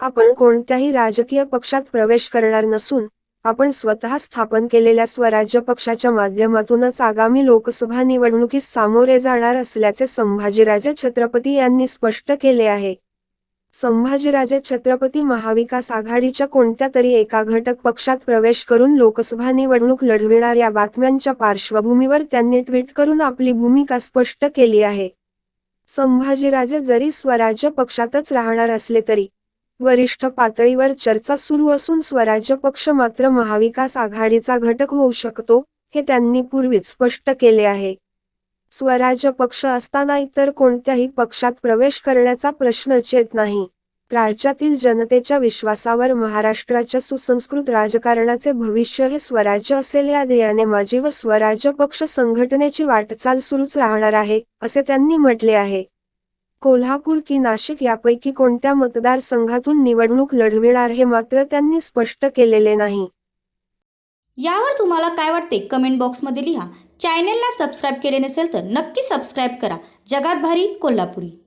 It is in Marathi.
आपण कोणत्याही राजकीय पक्षात प्रवेश करणार नसून आपण स्वतः स्थापन केलेल्या स्वराज्य पक्षाच्या माध्यमातूनच आगामी लोकसभा निवडणुकीस सामोरे जाणार असल्याचे संभाजीराजे छत्रपती यांनी स्पष्ट केले आहे. संभाजीराजे छत्रपती महाविकास आघाडीच्या कोणत्या तरी एका घटक पक्षात प्रवेश करून लोकसभा निवडणूक लढविणार या बातम्यांच्या पार्श्वभूमीवर त्यांनी ट्विट करून आपली भूमिका स्पष्ट केली आहे. संभाजीराजे जरी स्वराज्य पक्षातच राहणार असले तरी वरिष्ठ पातळीवर चर्चा सुरू असून स्वराज्य पक्ष मात्र महाविकास आघाडीचा घटक होऊ शकतो हे त्यांनी पूर्वीच स्पष्ट केले आहे. स्वराज्य पक्ष असताना इतर कोणत्याही पक्षात प्रवेश करण्याचा प्रश्नच येत नाही. राज्यातील जनतेच्या विश्वासावर महाराष्ट्राच्या सुसंस्कृत राजकारणाचे भविष्य हे स्वराज्य असेल या ध्येयाने माजी व स्वराज्य पक्ष संघटनेची वाटचाल सुरूच राहणार आहे असे त्यांनी म्हटले आहे. कोल्हापूर की नाशिक यापैकी कोणत्या मतदारसंघातून निवडणूक लढविणार हे मात्र त्यांनी स्पष्ट केलेले नाही. यावर तुम्हाला काय वाटते कमेंट बॉक्समध्ये लिहा. चॅनेलला सबस्क्राईब केले नसेल तर नक्की सबस्क्राईब करा. जगात भारी कोल्हापुरी.